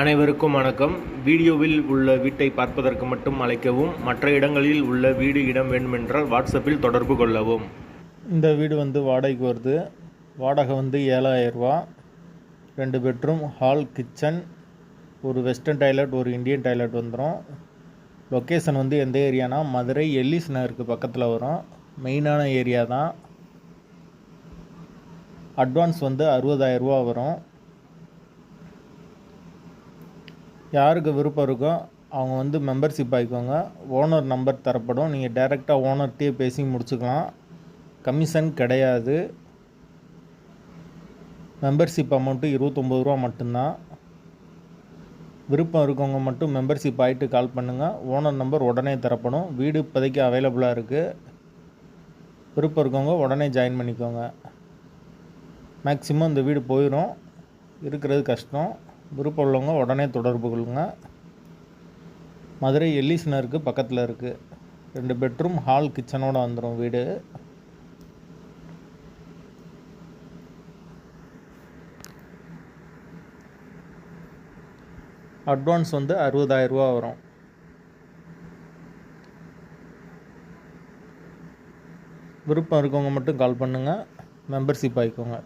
அனைவருக்கும் வணக்கம். வீடியோவில் உள்ள வீட்டை பார்ப்பதற்கு மட்டும் அழைக்கவும் மற்ற இடங்களில் உள்ள வீடு இடம் வேண்டுமென்றால் வாட்ஸ்அப்பில் தொடர்பு கொள்ளவும். இந்த வீடு வந்து வாடகைக்கு வருது. வாடகை வந்து ஏழாயிரரூவா ரெண்டு பெட்ரூம் ஹால் கிச்சன் ஒரு வெஸ்டர்ன் டாய்லெட் ஒரு இந்தியன் டாய்லெட் வந்துடும் லொக்கேஷன் வந்து எந்த ஏரியானா மதுரை எல்லிஸ் நகருக்கு பக்கத்தில் வரும். மெயினான ஏரியா தான். அட்வான்ஸ் வந்து அறுபதாயிரரூவா வரும். யாருக்கு விருப்பம் இருக்கோ அவங்க வந்து மெம்பர்ஷிப் ஆகிக்கோங்க ஓனர் நம்பர் தரப்படும். நீங்கள் டைரெக்டாக ஓனர்கிட்டயே பேசி முடிச்சுக்கலாம். கமிஷன் கிடையாது. மெம்பர்ஷிப் அமௌண்ட்டு இருபத்தொம்பது ரூபா மட்டும்தான். விருப்பம் இருக்கவங்க மட்டும் மெம்பர்ஷிப் ஆகிட்டு கால் பண்ணுங்கள் ஓனர் நம்பர் உடனே தரப்படும். வீடு இப்போதைக்கு அவைலபிளாக இருக்குது விருப்பம் இருக்கவங்க உடனே ஜாயின் பண்ணிக்கோங்க. மேக்ஸிமம் இந்த வீடு போயிடும் இருக்கிறது கஷ்டம். விருப்பம் உள்ளவங்க உடனே தொடர்பு கொள்ளுங்க. மதுரை எல்லிஸ் பக்கத்தில் இருக்குது ரெண்டு பெட்ரூம் ஹால் கிச்சனோட வந்துடும் வீடு. அட்வான்ஸ் வந்து அறுபதாயிரரூபா வரும். விருப்பம் இருக்கவங்க மட்டும் கால் பண்ணுங்கள் மெம்பர்ஷிப் ஆகிக்கோங்க